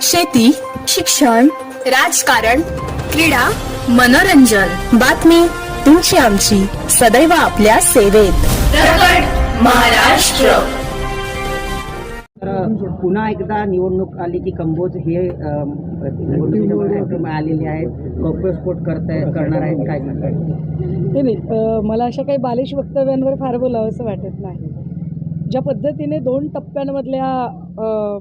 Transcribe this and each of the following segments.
शेती शिक्षण राजकारण क्रीडा मनोरंजन. बातमी तुमची आमची. सदैव आपल्या सेवेत. महाराष्ट्र. तर पुन्हा एकदा निवडणूक आली की कंबोज हे अम, निवडणुकीच्या मध्ये आलेले आहेत. गौप्यस्फोट करताय करणार आहेत. काय सांगताय नाही नाही. अ, मला अशा काही बालिश वक्तव्यांवर फार बोलावं असं वाटत नाही. ज्या पद्धतीने दोन टप्प्यांमधल्या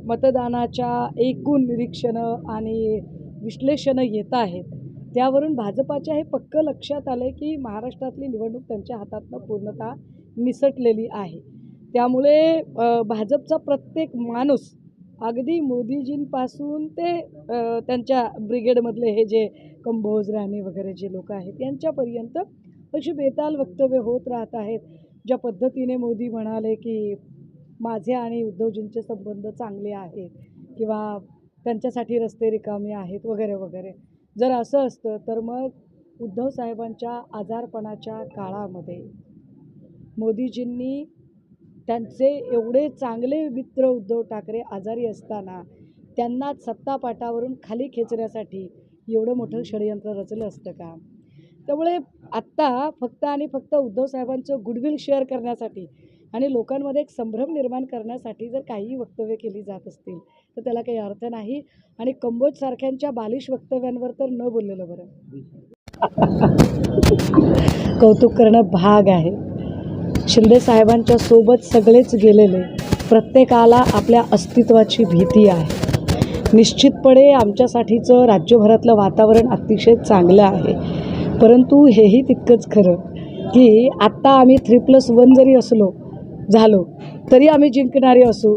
मतदानाच्या एकूण निरीक्षणं आणि विश्लेषणं येत आहेत त्यावरून भाजपाच्या हे पक्क लक्षात आलं की महाराष्ट्रातली निवडणूक त्यांच्या हातातनं पूर्णतः निसटलेली आहे. त्यामुळे भाजपचा प्रत्येक माणूस अगदी मोदीजींपासून ते त्यांच्या ब्रिगेडमधले हे जे कंबोज राणे वगैरे जे लोक आहेत यांच्यापर्यंत अशी बेताल वक्तव्य होत राहत आहेत. ज्या पद्धतीने मोदी म्हणाले की माझे आणि उद्धवजींचे संबंध चांगले आहेत किंवा त्यांच्यासाठी रस्ते रिकामे आहेत वगैरे वगैरे. जर असं असतं तर मग उद्धव साहेबांच्या आजारपणाच्या काळामध्ये मोदीजींनी त्यांचे एवढे चांगले मित्र उद्धव ठाकरे आजारी असताना त्यांना सत्तापाटावरून खाली खेचण्यासाठी एवढं मोठं षडयंत्र रचलं असतं का? त्यामुळे आत्ता फक्त आणि फक्त उद्धव साहेबांचं गुडविल शेअर करण्यासाठी आणि लोकांमध्ये एक संभ्रम निर्माण करण्यासाठी जर काही वक्तव्य केली जात असतील तर त्याला काही अर्थ नाही आणि कंबोज सारख्यांच्या बालिश वक्तव्यांवर तर न बोललेलं बरं. कौतुक करणं भाग आहे. शिंदे साहेबांच्या सोबत सगळेच गेलेले प्रत्येकाला आपल्या अस्तित्वाची भीती आहे. निश्चितपणे आमच्यासाठीचं राज्यभरातलं वातावरण अतिशय चांगलं आहे. परंतु हेही तितकंच खरं की आत्ता आम्ही थ्री प्लस वन जरी असलो झालो तरी आम्ही जिंकणारे असू.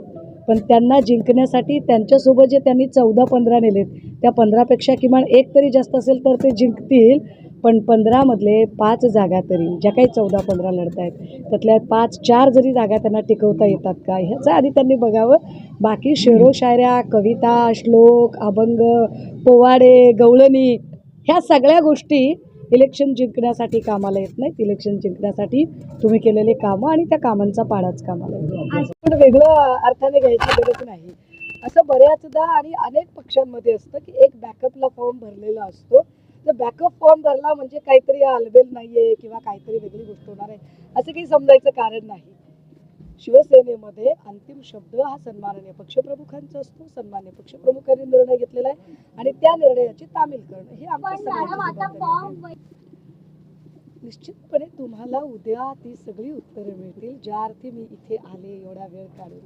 पण त्यांना जिंकण्यासाठी त्यांच्यासोबत जे त्यांनी चौदा पंधरा नेलेत त्या पंधरापेक्षा किमान एक तरी जास्त असेल तर ते जिंकतील. पण पंधरामधले पाच जागा तरी ज्या काही चौदा पंधरा लढत आहेत त्यातल्या पाच चार जरी जागा त्यांना टिकवता येतात का ह्याचं आधी त्यांनी बघावं. बाकी शेरो शायऱ्या कविता श्लोक अभंग पोवाडे गवळणी ह्या सगळ्या गोष्टी इलेक्शन जिंकण्यासाठी कामाला येत नाहीत. इलेक्शन जिंकण्यासाठी तुम्ही केलेले कामं आणि त्या कामांचा पाडाच कामाला येतो पण वेगळं अर्थाने घ्यायची गरज नाही. असं बऱ्याचदा आणि अनेक पक्षांमध्ये असतं की एक बॅकअपला फॉर्म भरलेला असतो. तर बॅकअप फॉर्म भरला म्हणजे काहीतरी अलबेल नाही आहे किंवा काहीतरी वेगळी गोष्ट होणार आहे. असं काही समजायचं कारण नाही. शिवसेनेमध्ये अंतिम शब्द हा सन्माननीय पक्षप्रमुखांचा असतो. सन्मान्य पक्षप्रमुखांनी निर्णय घेतलेला आहे आणि त्या निर्णयाची तामील करणं हे आमच्या. निश्चितपणे तुम्हाला उद्या ती सगळी उत्तरं मिळतील. ज्या अर्थी मी इथे आले एवढा वेळ काढून.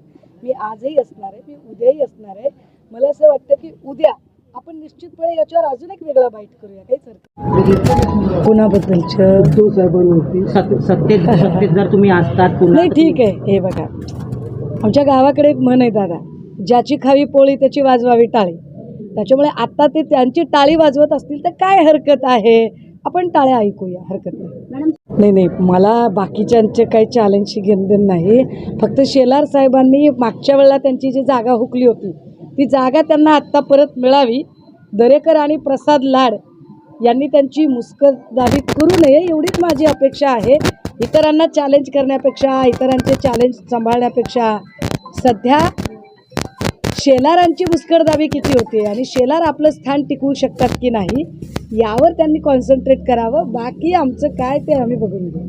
मी आजही असणार आहे मी उद्याही असणार आहे. मला असं वाटतं की उद्या आपण निश्चितपणे याच्यावर अजून एक वेगळा बाईट करूया. काहीच हरकत सत्तेत सत्तेत जर तुम्ही असतात पुन्हा नाही ठीक आहे. हे बघा. आमच्या गावाकडे एक म्हण आहे दादा. ज्याची खावी पोळी त्याची वाजवावी टाळी. त्याच्यामुळे आता ते त्यांची टाळी वाजवत असतील तर काय हरकत आहे? आपण टाळ्या ऐकूया. हरकत नाही. नाही नाही. मला बाकीच्यांचे काही चॅलेंजची घेणदेण नाही. फक्त शेलार साहेबांनी मागच्या वेळेला त्यांची जी जागा हुकली होती ती जागा त्यांना आत्ता परत मिळावी. दरेकर आणि प्रसाद लाड यांनी त्यांची मुस्कदारी करू नये एवढीच माझी अपेक्षा आहे. इतरांना चॅलेंज करण्यापेक्षा इतरांचे चॅलेंज सांभाळण्यापेक्षा सध्या शेलारांची मुस्कटदाबी किती होते आणि शेलार आपलं स्थान टिकवू शकतात की नाही यावर त्यांनी कॉन्सन्ट्रेट करावं. बाकी आमचं काय ते आम्ही बघून घेऊ.